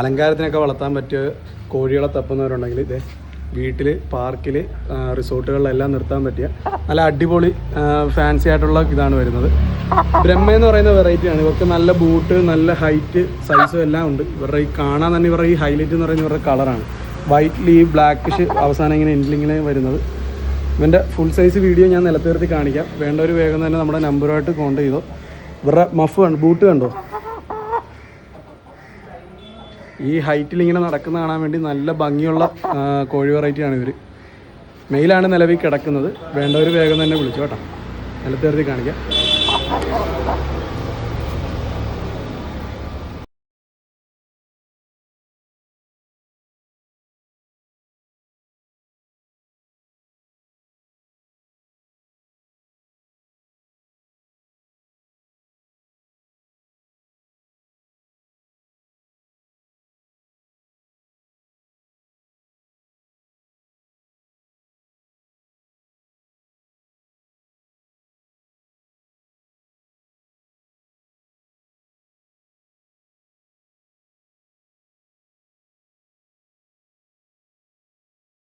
അലങ്കാരത്തിനൊക്കെ വളർത്താൻ പറ്റിയ കോഴികളെ തപ്പുന്നവരുണ്ടെങ്കിൽ ഇതേ വീട്ടിൽ പാർക്കിൽ റിസോർട്ടുകളിലെല്ലാം നിർത്താൻ പറ്റിയ നല്ല അടിപൊളി ഫാൻസി ആയിട്ടുള്ള ഇതാണ് വരുന്നത്. ബ്രഹ്മ എന്ന് പറയുന്ന വെറൈറ്റിയാണ് ഇവർക്ക് നല്ല ബൂട്ട് നല്ല ഹൈറ്റ് സൈസും എല്ലാം ഉണ്ട്. ഇവരുടെ ഈ കാണാൻ തന്നെ ഇവരുടെ ഈ ഹൈലൈറ്റ് എന്ന് പറയുന്നത് ഇവരുടെ കളറാണ് വൈറ്റ്ലി ബ്ലാക്കിഷ് അവസാനം ഇങ്ങനെ എൻഡിലിങ്ങനെ വരുന്നത്. ഇവന്റെ ഫുൾ സൈസ് വീഡിയോ ഞാൻ നിലത്ത് നിർത്തി കാണിക്കാം. വേണ്ട ഒരു വേഗം തന്നെ നമ്മുടെ നമ്പറുമായിട്ട് കോൺടാക്ട് ചെയ്തോ. ഇവരുടെ മഫ് കണ്ടു? ബൂട്ട് കണ്ടോ? ഈ ഹൈറ്റിൽ ഇങ്ങനെ നടക്കുന്ന കാണാൻ വേണ്ടി നല്ല ഭംഗിയുള്ള കോഴി വെറൈറ്റിയാണ് ഇവർ മെയിലാണ് നിലവിൽ കിടക്കുന്നത്. വേണ്ടവർ വേഗം തന്നെ വിളിച്ചു കേട്ടോ. നിലത്ത് കാണിക്കാം.